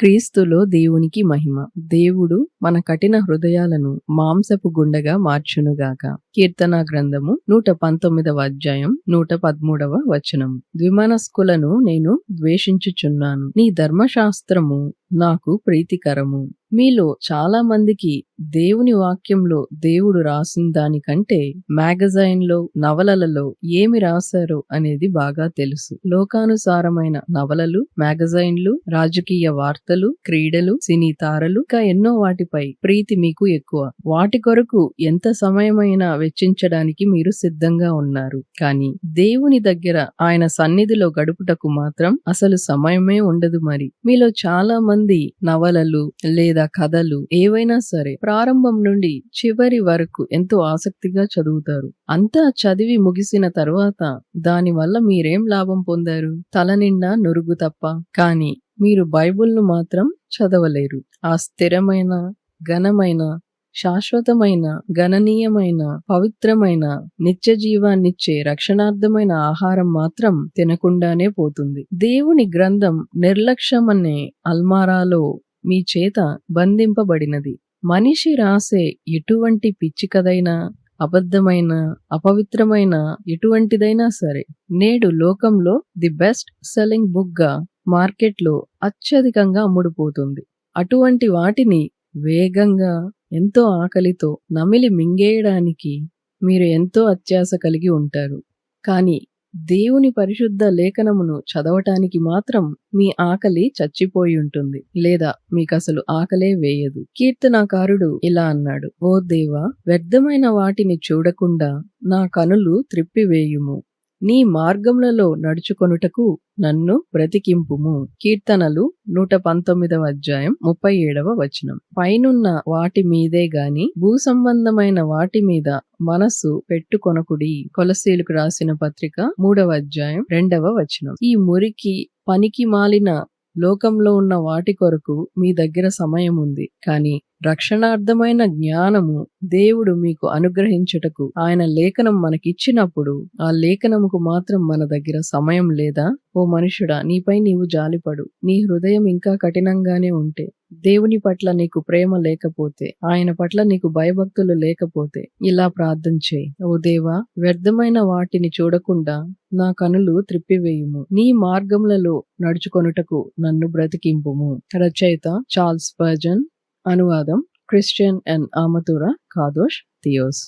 క్రీస్తులో దేవునికి మహిమ. దేవుడు మన కఠిన హృదయాలను మాంసపు గుండగా మార్చునుగాక. కీర్తన గ్రంథము నూట పంతొమ్మిదవ అధ్యాయం నూట పదమూడవ వచనం ద్విమనస్కులను నేను ద్వేషించుచున్నాను. నీ ధర్మశాస్త్రము నాకు ప్రీతికరము. మీలో చాలా మందికి దేవుని వాక్యంలో దేవుడు రాసిన దానికంటే మ్యాగజైన్లో నవలలలో ఏమి రాశారో అనేది బాగా తెలుసు. లోకానుసారమైన నవలలు మ్యాగజైన్లు రాజకీయ వార్తలు క్రీడలు సినీ తారలు ఇంకా ఎన్నో వాటిపై ప్రీతి మీకు ఎక్కువ. వాటి కొరకు ఎంత సమయమైనా వెచ్చించడానికి మీరు సిద్ధంగా ఉన్నారు. కానీ దేవుని దగ్గర ఆయన సన్నిధిలో గడుపుటకు మాత్రం అసలు సమయమే ఉండదు మరి. మీలో చాలా మంది నవలలు లేదా కథలు ఏవైనా సరే ప్రారంభం నుండి చివరి వరకు ఎంతో ఆసక్తిగా చదువుతారు. అంతా చదివి ముగిసిన తర్వాత దాని వల్ల మీరేం లాభం పొందారు? తల నిండా నురుగు తప్ప. కానీ మీరు బైబుల్ను మాత్రం చదవలేరు. ఆ స్థిరమైన ఘనమైన శాశ్వతమైన గణనీయమైన పవిత్రమైన నిత్య జీవాన్నిచ్చే రక్షణార్థమైన ఆహారం మాత్రం తినకుండానే పోతుంది. దేవుని గ్రంథం నిర్లక్ష్యమనే అల్మారాలో మీ చేత బంధింపబడినది. మనిషి రాసే ఎటువంటి పిచ్చి కథైనా అబద్ధమైన అపవిత్రమైన ఎటువంటిదైనా సరే నేడు లోకంలో ది బెస్ట్ సెల్లింగ్ బుక్గా మార్కెట్లో అత్యధికంగా అమ్ముడుపోతుంది. అటువంటి వాటిని వేగంగా ఎంతో ఆకలితో నమిలి మింగేయడానికి మీరు ఎంతో అత్యాశ కలిగి ఉంటారు. కానీ దేవుని పరిశుద్ధ లేఖనమును చదవటానికి మాత్రం మీ ఆకలి చచ్చిపోయి ఉంటుంది. లేదా మీకసలు ఆకలే వేయదు. కీర్తనాకారుడు ఇలా అన్నాడు. ఓ దేవా వ్యర్థమైన వాటిని చూడకుండా నా కనులు త్రిప్పివేయుము. నీ మార్గములలో నడుచుకొనుటకు నన్ను బ్రతికింపుము. కీర్తనలు నూట పంతొమ్మిదవ అధ్యాయం ముప్పై ఏడవ వచనం. పైనున్న వాటి మీదే గాని భూ సంబంధమైన వాటి మీద మనస్సు పెట్టుకొనకుడి. కొలసీలకు రాసిన పత్రిక మూడవ అధ్యాయం రెండవ వచనం. ఈ మురికి పనికి మాలిన లోకంలో ఉన్న వాటి కొరకు మీ దగ్గర సమయం ఉంది. కానీ రక్షణార్థమైన జ్ఞానము దేవుడు మీకు అనుగ్రహించుటకు ఆయన లేఖనం మనకిచ్చినప్పుడు ఆ లేఖనముకు మాత్రం మన దగ్గర సమయం లేదా? ఓ మనుషుడా నీపై నీవు జాలిపడు. నీ హృదయం ఇంకా కఠినంగానే ఉంటే దేవుని పట్ల నీకు ప్రేమ లేకపోతే ఆయన పట్ల నీకు భయభక్తులు లేకపోతే ఇలా ప్రార్థన చేయి. ఓ దేవా వ్యర్థమైన వాటిని చూడకుండా నా కనులు త్రిప్పివేయుము. నీ మార్గములలో నడుచుకొనుటకు నన్ను బ్రతికింపుము. రచయిత చార్ల్స్ పర్జన్ അനുവാദം ക്രിസ്ത്യൻ എൻ ആമത്തൂറ കാദോഷ് തിയോസ്